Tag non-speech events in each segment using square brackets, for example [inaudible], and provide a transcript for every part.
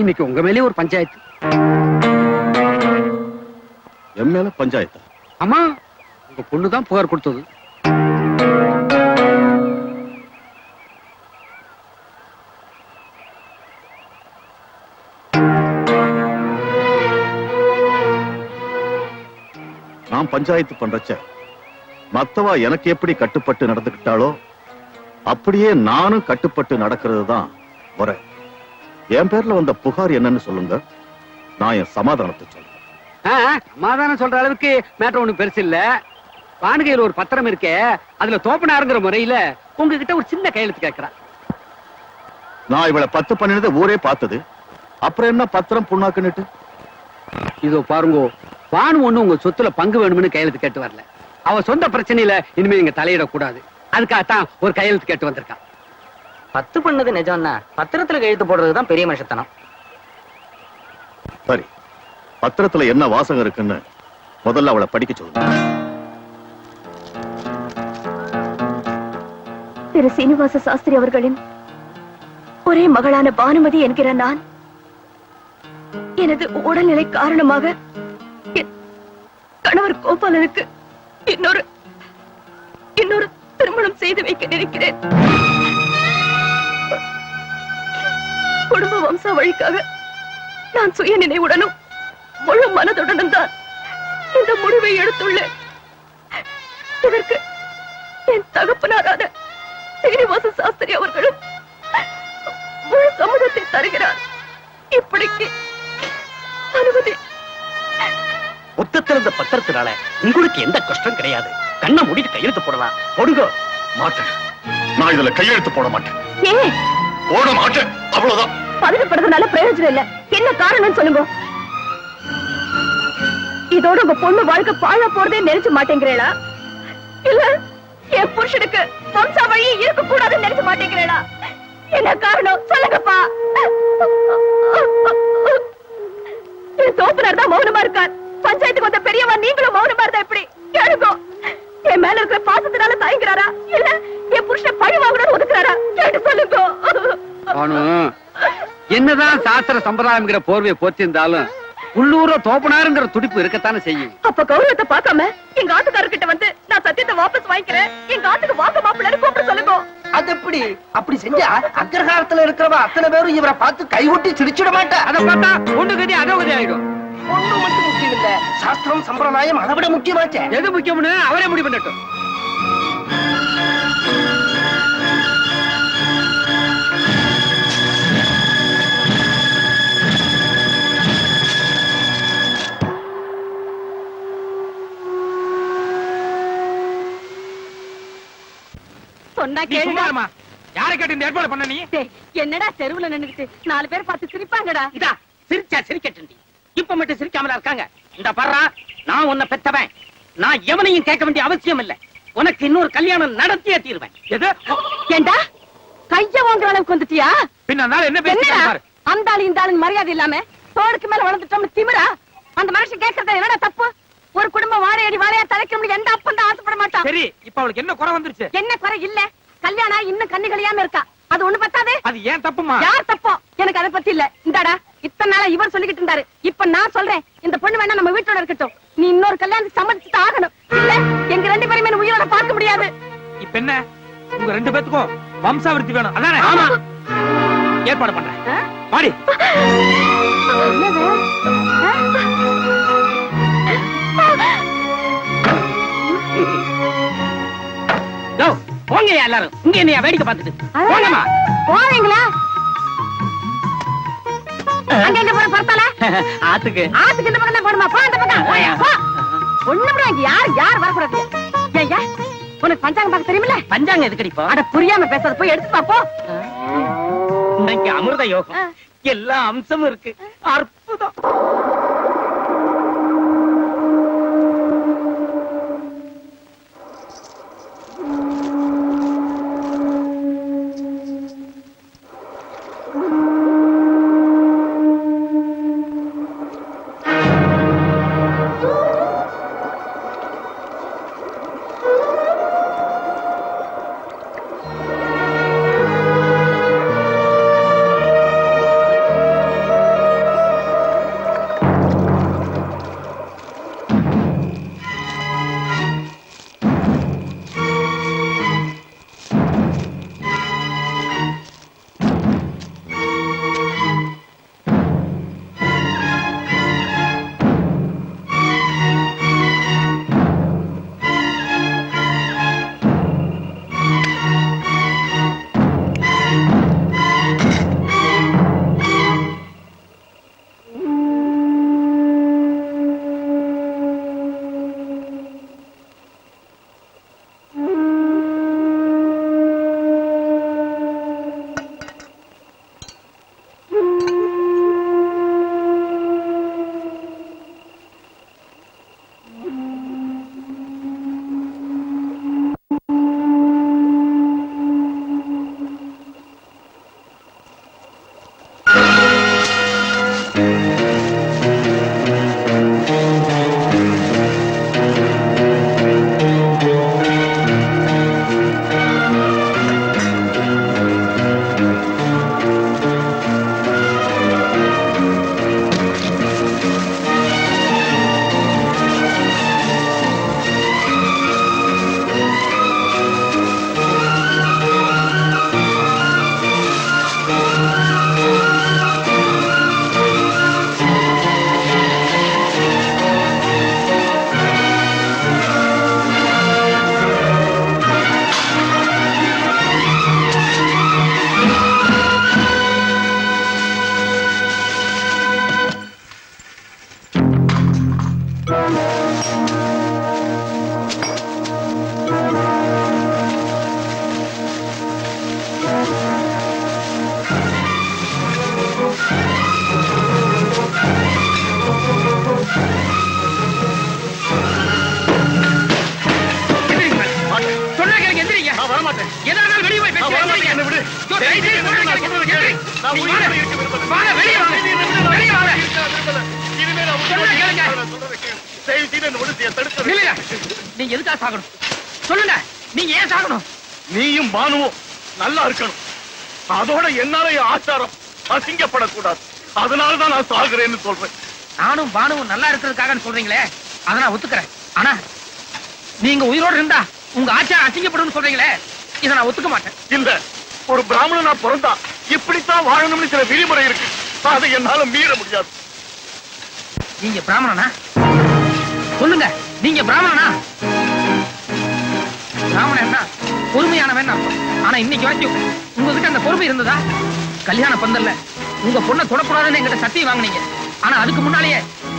இன்னைக்கு உங்க மேலே ஒரு பஞ்சாயத்து. என் மேல பஞ்சாயத்தா? அம்மா உங்க பொண்ணு தான் புகார் கொடுத்தது. நான் பஞ்சாயத்து பண்றச்ச மத்தவா எனக்கு எப்படி கட்டுப்பட்டு நடந்துக்கிட்டாளோ அப்படியே நானும் கட்டுப்பட்டு நடக்கிறது தான் முறை என் பேர்ல வந்த புகார் என்னன்னு சொல்லுங்க. நான் என் சமாதானத்தை சொல்றேன். சமாதானம் சொல்ற அளவுக்கு மேட்டர் ஒண்ணு பெருசு இல்ல. வானுகையில் ஒரு பத்திரம் இருக்கே அதுல தோப்பனாருங்கிற முறையில உங்ககிட்ட ஒரு சின்ன கையெழுத்து கேட்கறான் நான் இவளை பத்து பண்ணினதை ஊரே பார்த்தது. அப்புறம் என்ன பத்திரம் புண்ணாக்குன்னுட்டு? இதோ பாருங்க வானு ஒண்ணு உங்க சொத்துல பங்கு வேணும்னு கையெழுத்து கேட்டு வரல. அவ சொந்த பிரச்சனையில இனிமே நீங்க தலையிடக்கூடாது. அதுக்காகத்தான் ஒரு கையெழுத்து கேட்டு வந்திருக்கான் பத்து பண்ணது நிஜம்னா பத்திரத்துல கையெழுத்து போடுறதுதான் பெரிய மனுஷத்தனம். சரி பத்திரத்துல என்ன வாசகம் இருக்குன்னு முதல்ல அவளை படிக்க சொல்லுங்க திரு சீனிவாச சாஸ்திரி அவர்களின் ஒரே மகளான பானுமதி என்கிற நான் எனது உடல்நிலை காரணமாக கணவர் கோபாலனுக்கு இன்னொரு இன்னொரு திருமணம் செய்து வைக்க நினைக்கிறேன். குடும்ப வம்ச வழிக்காக நான் சுய நினைவுடனும் முழு மனதுடனும் தான் இந்த முடிவை எடுத்துள்ளேன். இதற்கு என் தகப்பனாரான சீனிவாச சாஸ்திரி அவர்களும் முழு சம்மதத்தை தருகிறார். இப்படிக்கு அனுமதி. மொத்தத்தில் இந்த பத்திரத்தினால உங்களுக்கு எந்த கஷ்டம் கிடையாது. கண்ணை மூடிட்டு கையெழுத்து போடலாம். போடுங்க மாட்டேன். நான் இதுல கையெழுத்து போட மாட்டேன். போட மாட்டேன். அவ்வளவுதான். பதட்டப்படுறதுனால பிரயோஜனம் இல்ல. என்ன காரணம் சொல்லுங்க. இதோட உங்க பொண்ணு வாழ்க்கை பாழ போறதே நினைச்சு மாட்டேங்கிறேளா? இல்ல என் புருஷனுக்கு வம்சா வழி இருக்க கூடாதுன்னு நினைச்சு மாட்டேங்கிறேளா? என்ன காரணம்? சொல்லுங்கப்பா. என் தோப்பனார் தான் மௌனமா இருக்கார். பஞ்சாயத்துக்கு வந்த பெரியவா நீங்களும் மௌனமா இருந்தா எப்படி? கேளுங்க என் மேல இருக்கிற பாசத்தினால தயங்குறாரா? இல்ல என் புருஷன் பழி வாங்கணும்னு ஒதுக்குறாரா? கேட்டு சொல்லுங்க. என்னதான் சாஸ்திர சம்பிரதாயம்ங்கிற போர்வையை போத்திருந்தாலும் உள்ளூர தோப்பனாருங்கிற துடிப்பு இருக்கத்தானே செய்யும். அப்ப கௌரவத்தை பார்க்காம எங்க ஆட்டுக்காரர்கிட்ட வந்து நான் சத்தியத்தை வாபஸ் வாங்கிக்கிறேன். எங்க ஆட்டுக்கு வாங்க மாப்பிள்ளை கூப்பிட சொல்லுங்க. அது எப்படி? அப்படி செஞ்சா அக்ரஹாரத்துல இருக்கிறவ அத்தனை பேரும் இவரை பார்த்து கைவிட்டு சிரிச்சிட மாட்டா அத பார்த்தா ஒண்ணு கதி அதோ கதி ஆயிடும். ஒண்ணு மட்டும் முக்கியம் இல்ல சாஸ்திரம் சம்பிரதாயம் அதை விட முக்கியமாச்சே. எது முக்கியம்னு அவரே முடிவு பண்ணட்டும் சொன்னா. யாரை கேட்டு இந்த ஏற்பாடு பண்ண நீ? என்னடா தெருவுல நின்னுக்கிட்டு நாலு பேர் பார்த்து சிரிப்பாங்கடா. இதா சிரிச்சா சிரிக்கட்டுண்டி. இப்ப மட்டும் சிரிக்காமலா இருக்காங்க? இந்த பர்றா நான் உன்னை பெத்தவன். நான் எவனையும் கேட்க வேண்டிய அவசியம் இல்ல. உனக்கு இன்னொரு கல்யாணம் நடத்தியே தீருவேன். எது? ஏண்டா? கைய வாங்குற அளவுக்கு வந்துட்டியா? பின்ன என்ன பேசி என்னடா? பாரு. அந்த ஆளு இந்த ஆளு மரியாதை இல்லாம தோடுக்கு மேல வளர்ந்துட்டோம்னு திமிரா? அந்த மனுஷன் கேக்குறது என்னடா தப்பு? ஒரு குடும்பம் வாழையடி வாழையா தலைக்க முடியும். எந்த அப்பன் தான் ஆசைப்பட மாட்டான் சரி இப்ப அவளுக்கு என்ன குறை வந்துருச்சு? என்ன குறை இல்ல. கல்யாணம் இன்னும் கண்ணு கழியாம இருக்கா. அது ஒண்ணு பத்தாதே. அது ஏன் தப்புமா? யார் தப்போ? எனக்கு அதை பத்தி இல்ல. இந்தாடா இத்தனை நாளா இவர் சொல்லிக்கிட்டு இருந்தாரு. இப்ப நான் சொல்றேன் இந்த பொண்ணு வேணா நம்ம வீட்டோட இருக்கட்டும். நீ இன்னொரு கல்யாணத்துக்கு சம்மதிச்சுட்டு ஆகணும். இல்ல எங்க ரெண்டு பேருமே உயிரோட பார்க்க முடியாது. இப்ப என்ன? உங்க ரெண்டு பேத்துக்கும் வம்சாவிருத்தி வேணும். அதானே? ஆமா. ஏற்பாடு பண்றேன்? பாடி போங்க எல்லாரும். இங்க என்னைய வேடிக்கை பார்த்துட்டு? போங்கம்மா. போவீங்களா அங்க எங்க போற பரத்தால [laughs] ஆத்துக்கு. ஆத்துக்கு இந்த பக்கம் தான் போடுமா போ அந்த பக்கம். போயா. போ. ஒண்ணு கூட யார் யார் வரக்கூடாது? ஏய்யா உனக்கு பஞ்சாங்கம் பார்க்க தெரியுமில்ல? பஞ்சாங்க எதுக்கடி இப்போ? அட புரியாம பேசாத போய் எடுத்து பாப்போ இன்னைக்கு அமிர்த யோகம். எல்லா அம்சமும் இருக்கு. அற்புதம். Mm-hmm. [laughs] நீங்க எதுக்காக சாகணும்? சொல்லுங்க நீங்க ஏன் சாகணும்? நீயும் பானுவும் நல்லா இருக்கணும். அதோட என்னால ஆச்சாரம் அசிங்கப்படக்கூடாது. அதனாலதான் நான் சாகுறேன்னு சொல்றேன். நானும் பானுவும் நல்லா இருக்கிறதுக்காக சொல்றீங்களே. அதை நான் ஒத்துக்கிறேன். ஆனா நீங்க உயிரோடு இருந்தா உங்க ஆச்சாரம் அசிங்கப்படும் சொல்றீங்களே. இதை நான் ஒத்துக்க மாட்டேன். இல்ல. ஒரு பிராமணனா பிறந்தா இப்படித்தான் வாழணும்னு சில விதிமுறை இருக்கு. அதை என்னால மீற முடியாது. நீங்க பிராமணனா? சொல்லுங்க நீங்க பிராமணனா? பிராமணன்னா பொறுமையானவன் ஆனா இன்னைக்கு வரைக்கும் உங்ககிட்ட அந்த பொறுமை இருந்ததா? கல்யாண பந்தல்ல. உங்க பொண்ணை தொடக்கூடாதுன்னு எங்கிட்ட சத்தியம் வாங்குனீங்க. ஆனா அதுக்கு முன்னாலேயே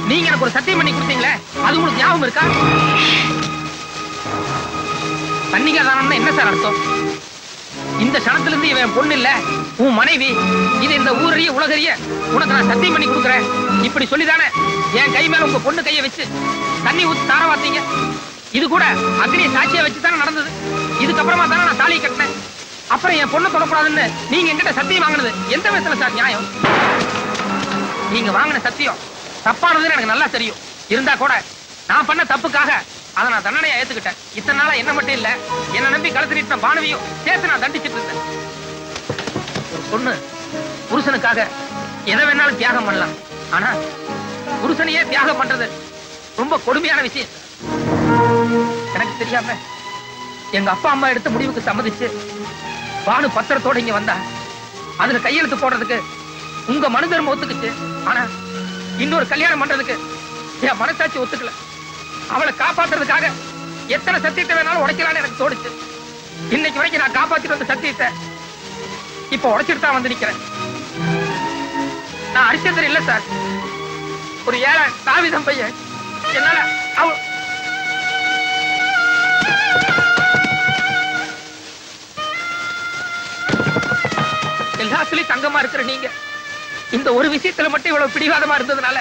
நீங்க எனக்கு ஒரு சத்தியம் பண்ணி கொடுத்தீங்களே அது உங்களுக்கு ஞாபகம் இருக்கா? கன்னிகாதானம்னா என்ன சார் அர்த்தம்? இந்த சனத்திலிருந்து இவன் பொண்ணு இல்ல உன் மனைவி. இது இந்த ஊரறிய உலகறிய உனக்கு நான் சத்தியம் பண்ணி கொடுக்குறேன். இப்படி சொல்லிதானே என் கை மேல உங்க பொண்ணு கைய வச்சு தண்ணி ஊத்தி தார வார்த்தீங்க இது கூட அக்னியை சாட்சியா வச்சு தானே நடந்தது. இதுக்கப்புறமா தானே நான் தாலியை கட்டினேன். அப்புறம் என் பொண்ணு தொடக்கூடாதுன்னு நீங்க என்கிட்ட சத்தியம் வாங்கினது எந்த விதத்துல சார் நியாயம்? நீங்க வாங்கின சத்தியம் தப்பானதுன்னு எனக்கு நல்லா தெரியும். இருந்தா கூட நான் பண்ண தப்புக்காக அதை நான் தண்டனையா ஏத்துக்கிட்டேன். இத்தனை நாளா என்ன மட்டும் இல்ல என்ன நம்பி கழுத்து பானவியும் சேர்த்து நான் தண்டிச்சிட்டு இருந்தேன். ஒரு பொண்ணு புருஷனுக்காக எதை வேணாலும் தியாகம் பண்ணலாம். ஆனா புருஷனையே தியாகம் பண்றது ரொம்ப கொடுமையான விஷயம். எனக்கு தெரியாம எங்க அப்பா அம்மா எடுத்த முடிவுக்கு சம்மதிச்சு பானு பத்திரத்தோட இங்க வந்தா அதுல கையெழுத்து போடுறதுக்கு உங்க மனு தர்மம் ஒத்துக்குச்சு. ஆனா இன்னொரு கல்யாணம் பண்றதுக்கு என் மனசாட்சி ஒத்துக்கல. அவளை காப்பாத்துறதுக்காக எத்தனை சத்தியத்தை வேணாலும் உடைக்கலாம்னு எனக்கு தோணுச்சு. இன்னைக்கு வரைக்கும் நான் காப்பாத்திட்டு வந்த சத்தியத்தை இப்ப உடைச்சிட்டு தான் வந்து நிக்கிறேன். நான் அரிச்சந்திரன் இல்ல சார். ஒரு ஏழை தாவிதம் பையன். என்னால அவ எல்லாத்துலயும் தங்கமா இருக்கிற நீங்க. இந்த ஒரு விஷயத்துல மட்டும் இவ்வளவு பிடிவாதமா இருந்ததுனால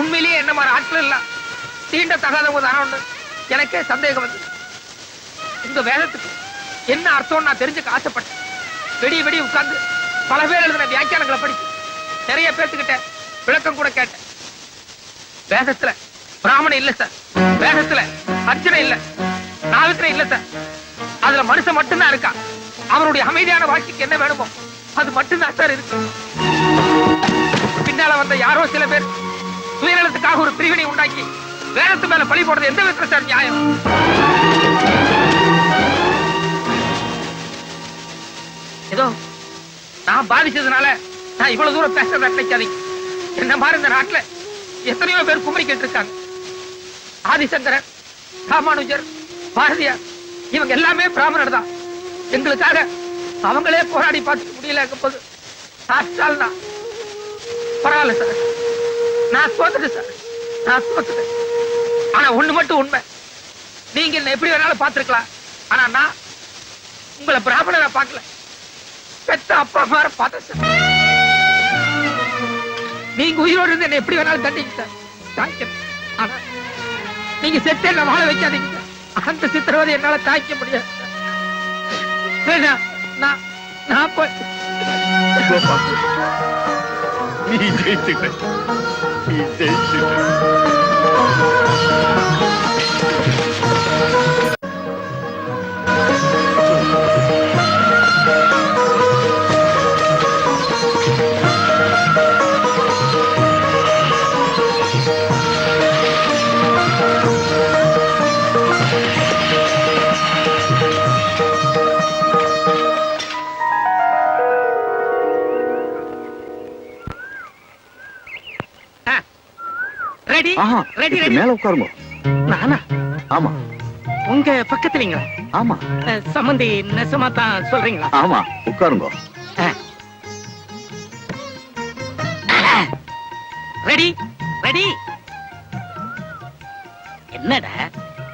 உண்மையிலேயே என்ன மாதிரி ஆட்கள் எல்லாம் தீண்ட தகாதவங்க தானோன்னு எனக்கே சந்தேகம் வந்து இந்த வேதத்துக்கு என்ன அர்த்தம் நான் தெரிஞ்சுக்க ஆசைப்பட்டேன். வெடி வெடி உட்கார்ந்து பல பேர் எழுதின வியாக்கியானங்களை படிச்சு நிறைய பேர்த்துக்கிட்ட விளக்கம் கூட கேட்டேன். வேதத்துல பிராமணன் இல்ல சார். வேதத்துல அர்ச்சனை இல்ல. நாவித்திரம் இல்ல சார். அதுல மனுஷன் மட்டும்தான் இருக்கான் அவனுடைய அமைதியான வாழ்க்கைக்கு என்ன வேணுமோ அது மட்டும்தான் சார் இருக்கு. பின்னால வந்த யாரோ சில பேர் சுயநலத்துக்காக ஒரு பிரிவினை உண்டாக்கி வேதத்து மேல பழி போடுறது எந்த விதத்துல சார் நியாயம்? ஏதோ நான் பாதிச்சதுனால நான் இவ்வளவு தூரம் பேசுறத நினைக்காதீங்க என்ன மாதிரி இந்த நாட்டுல எத்தனையோ பேர் குமரி இருக்காங்க ஆதிசங்கரன் ராமானுஜர் பாரதியார் இவங்க எல்லாமே பிராமணர் தான். எங்களுக்காக அவங்களே போராடி பார்த்துக்க முடியல போது சாட்சால் தான் பரவாயில்ல சார். நான் தோத்துட்டேன் சார். நான் தோத்துட்டேன் ஆனா ஒண்ணு மட்டும் உண்மை. நீங்க என்ன எப்படி வேணாலும் பாத்துருக்கலாம் ஆனா நான் உங்களை பிராமணரை பார்க்கல. பெத்த அப்பா மாதிரி பார்த்தேன் சார் நீங்க உயிரோடு இருந்து என்ன எப்படி வேணாலும் தண்டிங்க சார் தாய்க்க. ஆனா நீங்க செத்து என்ன வாழ வைக்காதீங்க. சார். அந்த சித்திரவதை என்னால தாய்க்க முடியாது. நான் நான் போய் நீ ஜெயிச்சுட்ட. நீ ஜெயிச்சுட்ட. ஆஹா ரெடி இப்படி ரெடி மேல உட்காருங்க. நானா? ஆமா. உங்க பக்கத்துலீங்களா? ஆமா. அஹ், சம்மந்தி நெசமா தான் சொல்றீங்களா? ஆமா உட்காருங்க. ரெடி ரெடி என்னடா?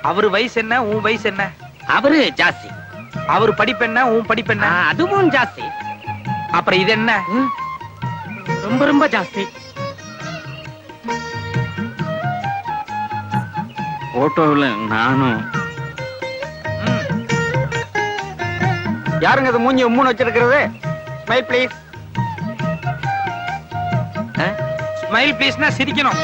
அவரு வயசு என்ன உன் வயசு என்ன? அவரு ஜாஸ்தி. அவர் படிப்பு என்ன உன் படிப்பு என்ன? அதுவும் ஜாஸ்தி. அப்புறம் இது என்ன? ரொம்ப ரொம்ப ஜாஸ்தி. போட்டோவில் நானும். யாருங்க அது மூஞ்சி மூணு வச்சிருக்கிறது? ஸ்மைல் ப்ளீஸ் ஸ்மைல் ப்ளீஸ்னா சிரிக்கணும்.